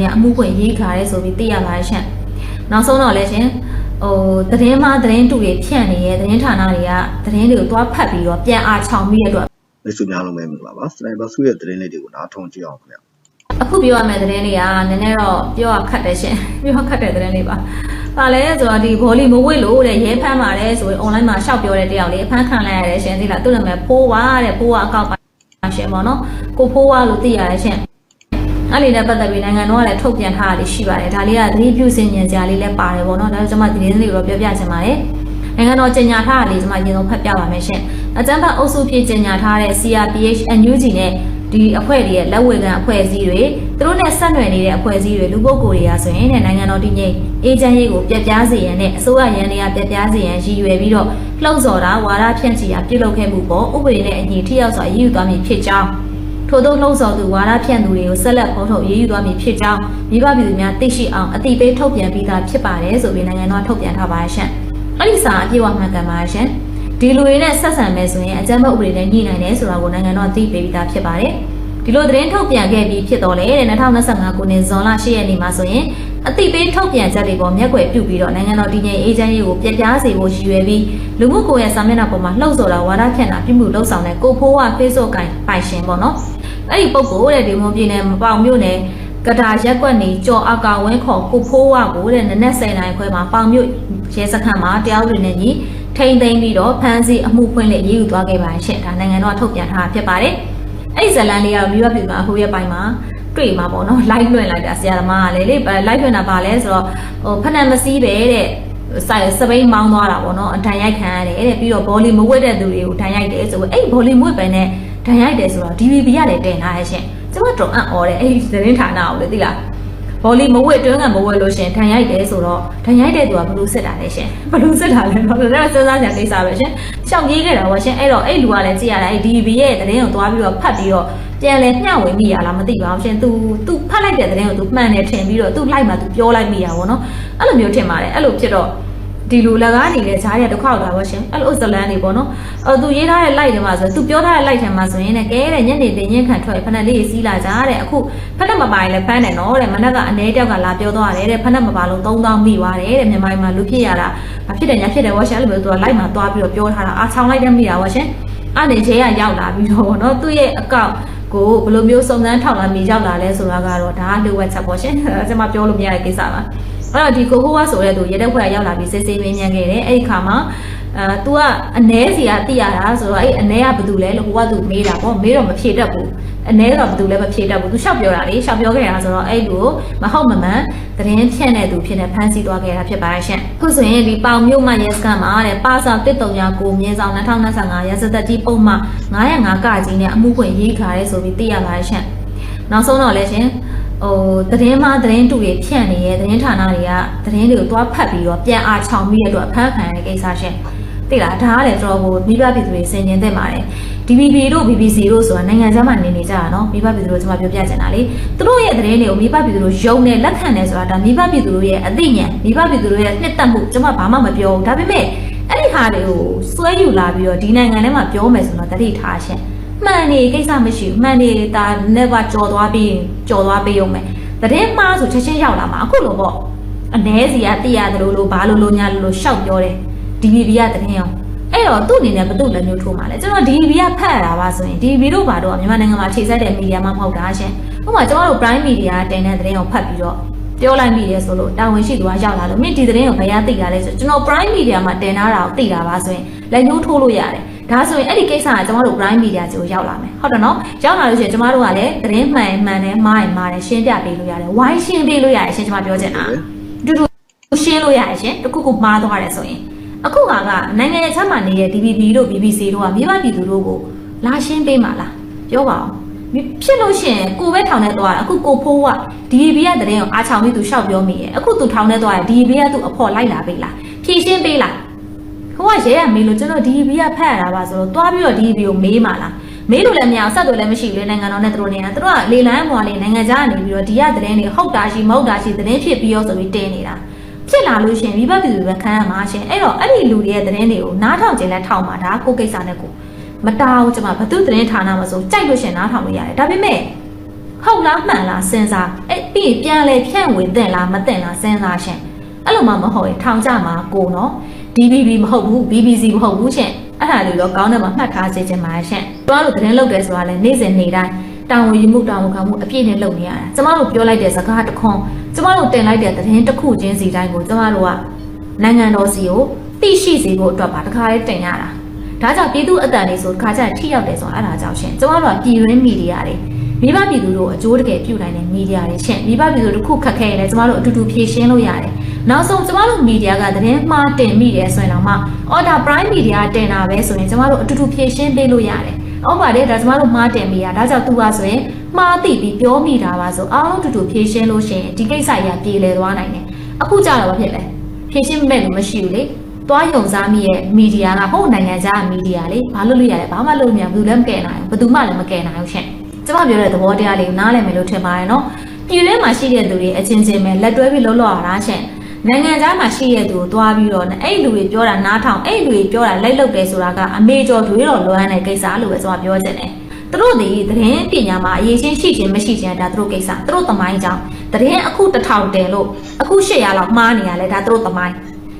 နဲ့အမှုဖွင့်ရေးထားရဲဆိုပြီးသိရပါတယ်ရှင်နောက်ဆုံးတော့လည်းရှင်ဟိုသတင်းမှားသတင်းတူတွေဖြန့်နေရဲ့သတင်းဌာနတွေကသတင်းတွေကိုသွားဖတ်ပြီးတော့ပြန်အားချောင်ပြီးရတဲ့အတွက်မိတ်ဆွေများလုံးပဲမင်္ဂလာပါစနိုက်ပါစုရဲ့သတင်းလေးတွေကိုနားထောင်ကြည့်အောင်ခင်ဗျာအခုပြောရမယ့်သတင်းတွေကနည်းနည်းတော့ပြောရခက်တယ်ရှင်ပြောရခက်တဲ့သတင်းလေးပါ။ပါလဲဆိုတော့ဒီဘောလီမဝစ်လို့တဲ့ရဲဖမ်းပါတယ်ဆိုရင် online မှာရှောက်ပြောတဲ့တယောက်လေးအဖမ်းခံလိုက်ရတယ်ရှင်သိလားသူ့နာမည်ဖိုးဝါတဲ့ဖိုးဝါအကောက်ပါရှင်ပေါ့နော်။ကိုဖိုးဝါလို့သိရတယ်ရှင်။ အဲ့ဒီနဲ့ပတ်သက်ပြီးနိုင်ငံတော်ကလည်းထုတ်ပြန်ထားတာရှိပါတယ်။ဒါလေးကသတိပြုစင်ကြံစရာလေးလည်းပါတယ်ပေါ့နော်။ဒါကြောင့်ကျွန်မဒီနေ့လေးကိုတော့ပြောပြချင်ပါတယ်။နိုင်ငံတော်ကြေညာထားတာလေးကျွန်မရင်ဆုံးဖတ်ပြပါမယ်ရှင်။အကြမ်းဖက်အုပ်စုဖြစ်ကြေညာထားတဲ့ CRPH NUG နဲ့ဒီအဖွဲ့တွေရဲ့လက်ဝဲကန်အဖွဲ့အစည်းတွေသူတို့နဲ့ဆက်နွယ်နေတဲ့အဖွဲ့အစည်းတွေလူပုဂ္ဂိုလ်တွေကဆိုရင်တဲ့နိုင်ငံတော်တည်ငြိမ်အေဂျင့်ရေးကိုပြက်ပြားစေရန်နဲ့အစိုးရရန်တွေကပြက်ပြားစေရန်ရည်ရွယ်ပြီးတော့လှုံ့ဆော်တာဝါဒဖြန့်ချီတာပြုလုပ်ခဲ့မှုပေါ်ဥပဒေနဲ့အညီထိရောက်စွာရည်ယူသွားမည်ဖြစ်ကြောင်း ထို့သောလှုံ့ဆော်သူဝါဒဖြန့်သူတွေကိုဆက်လက်ဖော်ထုတ်ရည်ယူသွားမည်ဖြစ်ကြောင်းမိဘပြည်သူများသိရှိအောင်အတိပေးထုတ်ပြန်ပြီးသားဖြစ်ပါတယ်ဆိုပြီးနိုင်ငံတော်ကထုတ်ပြန်ထားပါရှင့်အဲ့ဒီစာအပြည့်အဝမှန်ကန်ပါရှင့်ဒီလူတွေနဲ့ဆက်ဆံမယ်ဆိုရင်အကြမ်းဖက်ဥပဒေနဲ့ညှိနိုင်တယ်ဆိုတာကိုနိုင်ငံတော်သိပေးပြီးသားဖြစ်ပါတယ်ဒီလိုသတင်းထုတ်ပြန်ခဲ့ပြီးဖြစ်တော့လေတဲ့2025ခုနှစ်ဇွန်လ10ရက်နေ့မှာဆိုရင်အတိပေးထုတ်ပြန်ချက်တွေပေါ်မျက်ကွယ်ပြုပြီးတော့နိုင်ငံတော်တည်ငြိမ်အေဂျင့်ရေးကိုပြပြားစေဖို့ရည်ရွယ်ပြီးလူမှုကွန်ရက်စာမျက်နှာပေါ်မှာလှုပ်ဆော်တာဝါဒဖြန့်တာပြမှုလှုပ်ဆောင်တဲ့ကိုဖိုးဝ Facebook ကိုင်ပိုင်ရှင်ပေါ့နော် အဲ့ဒီပုံကိုတဲ့ဒီမွန်ပြည်နယ်မပေါင်မြို့နယ်ကတာရက်ကွက်နေကြော်အကာဝင်းခေါ်ကိုဖိုးဝကိုတဲ့နနက်7:00နာရီခွဲမှာပေါင်မြို့ရဲစခန်းမှာတရားဥပဒေနဲ့ညီထိမ့်သိမ်းပြီးတော့ဖမ်းဆီးအမှုဖွင့်လက်ရေးယူသွားခဲ့ပါရှင့်ဒါနိုင်ငံတော်ကထုတ်ပြန်ထားတာဖြစ်ပါတယ်အဲ့ဒီဇလန်လေးကတော့မိဘပြည်မှာဟိုရက်ပိုင်းမှာတွေ့မှာပေါ့နော် live လွှင့်လိုက်တာဆရာသမားကလေလေ live လွှင့်တာပါလဲဆိုတော့ဟိုဖက်နက်မစည်းပဲတဲ့ဆိုင်စပိန်မောင်းသွားတာပေါ့နော်အတန်ရိုက်ခံရတယ်တဲ့ပြီးတော့ဘောလီမဝတ်တဲ့သူတွေကိုတန်ရိုက်တယ်ဆိုတော့အဲ့ဘောလီမဝတ်ပဲနဲ့ တန်ရိုက်တယ်ဆိုတော့ DVB ရတယ်တင်ထားရရှင်ကျမတော့အံ့ဩတယ်အဲ့ဒီသတင်းဌာနကိုလေသိလားဘောလီမဝတ်တွန်းကမဝတ်လို့ရှင်တန်ရိုက်တယ်ဆိုတော့တန်ရိုက်တဲ့သူကဘလို့စစ်တာလဲရှင်ဘလို့စစ်တာလဲတော့ဒါစဉ်းစားကြကိစ္စပဲရှင်ရှောက်ကြီးခဲ့တာပါရှင်အဲ့တော့အဲ့လူကလည်းကြည့်ရတာအဲ့ DVB ရဲ့သတင်းကိုသွားပြီးတော့ဖတ်ပြီးတော့ပြန်လဲမျှဝေမိရလားမသိပါဘူးရှင် तू तू ဖတ်လိုက်တဲ့သတင်းကို तू မှန်တယ်ထင်ပြီးတော့ तू လိုက်မှ तू ပြောလိုက်မိရပါဘောနော်အဲ့လိုမျိုးထင်ပါတယ်အဲ့လိုဖြစ်တော့ ဒီလိုလကားနေတဲ့ဈားတွေကဒုက္ခရောက်တာပေါ့ရှင်အဲ့လိုဇလန်းနေပေါ့နော်အော်သူရေးထားတဲ့ light တွေမှာဆိုသူပြောထားတဲ့ light ထဲမှာဆိုရင်လည်းကဲတဲ့ညနေတင်ညင်ခံထွက်ဖက်နဲ့လေးစီးလာကြတဲ့အခုဖက်နဲ့မပါရင်လည်းဖမ်းတယ်နော်တဲ့မနက်ကအနဲတောက်ကလာပြောသွားတယ်တဲ့ဖက်နဲ့မပါလို့3000မိသွားတယ်တဲ့မြန်မာပြည်မှာလူဖြစ်ရတာမဖြစ်တယ်ညာဖြစ်တယ်ပေါ့ရှင်အဲ့လိုမျိုးသူက light မှာသွားပြီးတော့ပြောထားတာအာချောင်းလိုက်တဲ့မိတာပေါ့ရှင်အဲ့နေခြေကရောက်လာပြီးတော့ပေါ့နော်သူ့ရဲ့အကောင့်ကိုဘယ်လိုမျိုးစုံစမ်းထောက်လာမိရောက်လာလဲဆိုတာကတော့ဒါကလိုဝက်ချက်ပေါ့ရှင်ကျွန်မပြောလို့မရတဲ့ကိစ္စပါ အဲ့တော့ဒီကိုဟိုဝါဆိုတဲ့သူရဲတပ်ဖွဲ့ကရောက်လာပြီးစစ်ဆေးမေးမြန်းခဲ့တယ်အဲ့ဒီခါမှာအဲ तू ကအနဲစီကတိရတာဆိုတော့အဲ့အနဲကဘာတူလဲလို့ဟိုကသူမေးတာပေါ့မေးတော့မဖြေတတ်ဘူးအနဲတော့ဘာတူလဲမဖြေတတ်ဘူး तू ရှောက်ပြောတာလေရှောက်ပြောခဲ့တာဆိုတော့အဲ့လူမဟုတ်မမှန်သတင်းဖြန့်တဲ့သူဖြစ်နေဖမ်းဆီးသွားခဲ့တာဖြစ်ပါရဲ့ရှင့်အခုဆိုရင်ဒီပေါင်မြို့မရဲစခန်းမှာတဲ့ပါဆောင်139မြင်းဆောင်2025ရဲစသက်ကြီးပုံမှ905ကကြီးနဲ့အမှုခွင့်ရေးထားရဲဆိုပြီးသိရပါရဲ့ရှင့်နောက်ဆုံးတော့လဲရှင် ဟိုသတင်းမှားသတင်းတူတွေဖြန့်နေရဲ့သတင်းဌာနတွေကသတင်းတွေကိုသွားဖတ်ပြီးတော့ပြန်အားချောင်ပြီးရတော့ဖမ်းခံရတဲ့ကိစ္စရှင်သိလားဒါကလည်းတော်တော်ကိုမိဘပြည်သူတွေစင်ကျင်သင့်ပါတယ် DBB တို့ BBC တို့ဆိုတာနိုင်ငံခြားမှာနေနေကြတာเนาะမိဘပြည်သူတို့ကျွန်မပြောပြချင်တာလေသူတို့ရဲ့သတင်းတွေကိုမိဘပြည်သူတို့ယုံနေလက်ခံနေဆိုတာဒါမိဘပြည်သူတို့ရဲ့အသိဉာဏ်မိဘပြည်သူတို့ရဲ့နှစ်သက်မှုကျွန်မဘာမှမပြောဘူးဒါပေမဲ့အဲ့ဒီဟာတွေကိုစွဲယူလာပြီးတော့ဒီနိုင်ငံထဲမှာပြောမယ်ဆိုတော့တတိထားရှင် မှန်နေကိစ္စမရှိဘူးမှန်နေဒါနဲ့ပါကြော်သွားပြီးကြော်သွားပေးရုံပဲသတင်းမှားဆိုချက်ချင်းရောက်လာမှာအခုလိုပေါ့အ ਨੇ စီကသိရတယ်လို့လို့ဘာလို့လို့ညာလို့လို့ရှောက်ပြောတယ် DBB ကသတင်းအောင်အဲ့တော့သူ့အနေနဲ့ဘသူ့လက်မျိုးထိုးမှာလဲကျွန်တော် DB ကဖတ်ရတာပါဆိုရင် DB တို့ဘာတော့မြန်မာနိုင်ငံမှာခြေဆက်တဲ့မီဒီယာမှမဟုတ်တာရှင်ဥပမာကျွန်တော်တို့ Prime Media တင်တဲ့သတင်းကိုဖတ်ပြီးတော့ပြောလိုက်မိရဲဆိုလို့တာဝန်ရှိသူကရောက်လာလို့မင်းဒီသတင်းကိုဘယ်ရသိတာလဲဆိုကျွန်တော် Prime Media မှာတင်ထားတာကိုသိတာပါဆိုရင်လက်ညှိုးထိုးလို့ရတယ် ဒါဆိုရင်အဲ့ဒီကိစ္စကကျွန်တော်တို့ Prime Media ကြီးကိုရောက်လာမယ်ဟုတ်တယ်နော်ရောက်လာလို့ရှိရင်ကျွန်တော်တို့ကလည်းသတင်းမှန်မှန်တယ်မှားရင်မှားတယ်ရှင်းပြပေးလို့ရတယ်ဝိုင်းရှင်းပေးလို့ရတယ်ရှင်းကျွန်မပြောချင်တာအတူတူရှင်းလို့ရတယ်ရှင်တခုခုမှားသွားတယ်ဆိုရင်အခုကကနိုင်ငံရဲ့ချမ်းမာနေတဲ့ DBB တို့ BBC တို့ကမိဘပြည်သူတို့ကိုလာရှင်းပေးမှာလားပြောပါဦးဖြစ်လို့ရှိရင်ကိုပဲထောင်ထဲသွားတာအခုကိုဖိုးက DBB ကတည်းကအားချောင်ပြီးသူရှောက်ပြောမိရဲ့အခုသူထောင်ထဲသွားတယ် DBB ကသူအဖို့လိုက်လာပေးလားဖြည့်ရှင်းပေးလား ဟိုကရဲရမေးလို့ကျွန်တော် DBB ကဖတ်ရတာပါဆိုတော့သွားပြီးတော့ DBB ကိုမေးမှာလားမေးလို့လည်းမရအောင်ဆက်သွယ်လည်းမရှိဘူးလေနိုင်ငံတော်နဲ့သူတို့နေတာသူတို့ကလေလန်းဘွားလေးနိုင်ငံခြားကနေပြီးတော့ဒီကသတင်းတွေဟုတ်တာရှိမဟုတ်တာရှိသတင်းဖြစ်ပြီးရောဆိုပြီးတင်နေတာဖြစ်လာလို့ရှရင်မိဘပြည်သူတွေပဲခံရမှာရှင်အဲ့တော့အဲ့ဒီလူတွေရဲ့သတင်းတွေကိုနားထောင်ခြင်းလဲထောင်မှာဒါကိုကိစ္စနဲ့ကိုမတားဘူးကျွန်မဘသူသတင်းဌာနမှာဆိုကြိုက်လို့ရှရင်နားထောင်လို့ရတယ်ဒါပေမဲ့ဟဟုတ်လားမှန်လားစဉ်းစားအဲ့ပြီးရင်ပြန်လဲဖြန့်ဝေတဲ့လားမတဲ့လားစဉ်းစားရှင်အဲ့လိုမှမဟုတ်ရင်ထောင်ကြမှာကိုနော် DBB မဟုတ်ဘူး BBC မဟုတ်ဘူးရှင်အဲ့ဒါလေးတော့ကောင်းတယ်မှာမှတ်ထားစေချင်ပါရှင်တွားလို့သတင်းလုပ်တယ်ဆိုတာလဲနေ့စဉ်နေ့တိုင်းတာဝန်ယူမှုတာဝန်ခံမှုအပြည့်နဲ့လုပ်နေရတာကျမတို့ပြောလိုက်တဲ့စကားတစ်ခွန်းကျမတို့တင်လိုက်တဲ့သတင်းတစ်ခုချင်းစီတိုင်းကိုကျမတို့ကနိုင်ငံတော်စီကိုသိရှိစေဖို့အတွက်ပါတခါလေးတင်ရတာဒါကြောင့်ပြည်သူအတန်လေးဆိုတခါကျရင်ထိရောက်တယ်ဆိုတာအဲ့ဒါကြောင့်ရှင်ကျမတို့ကပြည်ရင်းမီဒီယာတွေမိဘပြည်သူတို့အကျိုးတကယ်ပြုနိုင်တဲ့မီဒီယာတွေရှင်မိဘပြည်သူတို့တစ်ခုခက်ခဲရင်လည်းကျမတို့အတူတူဖြေရှင်းလို့ရတယ် နောက်ဆုံးကျမတို့မီဒီယာကသတင်းမှားတင်မိတယ်ဆိုရင်တော့မှ order prime media တင်တာပဲဆိုရင်ကျမတို့အတူတူဖြေရှင်းပေးလို့ရတယ်ဟုတ်ပါတယ်ဒါကျမတို့မှားတင်မိရဒါကြောင့်သူပါဆိုရင်မှားသိပြီးပြောမိတာပါဆိုအားလုံးအတူတူဖြေရှင်းလို့ရှိရင်ဒီကိစ္စရပြေလည်သွားနိုင်တယ်အခုကြတော့ဘာဖြစ်လဲဖြေရှင်းမဲ့လို့မရှိဘူးလေသွားယုံစားမိရဲ့မီဒီယာကဟိုနိုင်ငံခြားမီဒီယာလေဘာလို့လို့ရလဲဘာမှလုပ်မရဘူးလည်းမကယ်နိုင်ဘူးဘယ်သူမှလည်းမကယ်နိုင်ဘူးရှင်ကျမပြောတဲ့သဘောတရားလေးကိုနားလည်မယ်လို့ထင်ပါတယ်နော်ပြည်ထဲမှာရှိတဲ့သူတွေအချင်းချင်းပဲလက်တွဲပြီးလှုပ်လှော်ရတာရှင် နိုင်ငံခြားမှာရှိတဲ့သူကိုသွားပြီးတော့အဲ့လူတွေပြောတာနားထောင်အဲ့လူတွေပြောတာလိုက်လုပ်တယ်ဆိုတာကအမေကျော်တွေတော့လွမ်းတဲ့ကိစ္စလို့ပဲကျွန်မပြောချင်တယ်သူတို့ဒီသတင်းပညာမှာအရေးချင်းရှိခြင်းမရှိခြင်းဒါသူတို့ကိစ္စသူတို့သမိုင်းကြောင့်သတင်းအခုတစ်ထောင်တယ်လို့အခု800လောက်မှားနေရလဲဒါသူတို့သမိုင်း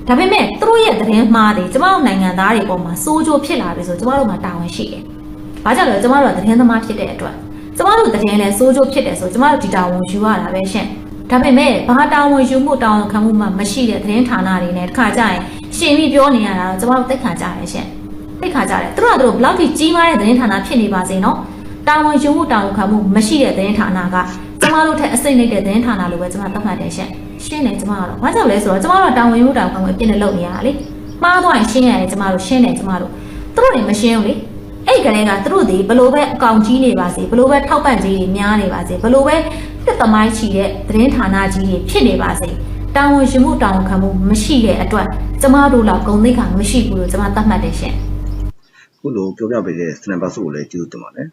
ဒါပေမဲ့သူတို့ရဲ့သတင်းမှားတယ်ကျမတို့နိုင်ငံသားတွေပေါ်မှာစိုးကြိုးဖြစ်လာပြီဆိုကျမတို့မှာတာဝန်ရှိတယ်။ဘာကြောင့်လဲကျမတို့ကသတင်းသမားဖြစ်တဲ့အတွက်ကျမတို့သတင်းလဲစိုးကြိုးဖြစ်တယ်ဆိုကျမတို့ဒီတာဝန်ယူရတာပဲရှင့်။ ဒါပေမဲ့ဘာတာဝန်ယူမှုတာဝန်ခံမှုမှမရှိတဲ့သတင်းဌာနတွေနဲ့တစ်ခါကြရင်ရှင်ပြီးပြောနေရတာတော့ကျမတို့သိခါကြတယ်ရှင့်။သိခါကြတယ်သူတို့ကသူတို့ဘလောက်ထိကြီးမားတဲ့သတင်းဌာနဖြစ်နေပါစေနော်။တာဝန်ယူမှုတာဝန်ခံမှုမရှိတဲ့သတင်းဌာနကကျမတို့ထက်အစိမ့်နေတဲ့သတင်းဌာနလိုပဲကျမသတ်မှတ်တယ်ရှင့်။ရှင်းတယ်ကျမကတော့ဘာကြောင့်လဲဆိုတော့ကျမတို့တာဝန်ယူမှုတာဝန်ခံမှုအပြည့်နဲ့လုပ်နေရတာလေ။မှားသွားရင်ရှင်းရတယ်ကျမတို့ရှင်းတယ်ကျမတို့သူတို့တွေမရှင်းဘူးလေ။အဲ့ကလေးကသူတို့ဒီဘလို့ပဲအကောင့်ကြီးနေပါစေဘလို့ပဲထောက်ပံ့ကြီးတွေများနေပါစေဘလို့ပဲ တစ်သမိုင်းချီတဲ့သတင်းဌာနကြီးတွေဖြစ်နေပါစေတာဝန်ယူမှုတာဝန်ခံမှုမရှိတဲ့အတွက်ကျမတို့လောက်ဂုဏ်သိက္ခာမရှိဘူးလို့ကျမသတ်မှတ်တယ်ရှင်ခုလိုပြောပြပေးတဲ့စနံပါစုကိုလည်းကျေးဇူးတင်ပါတယ်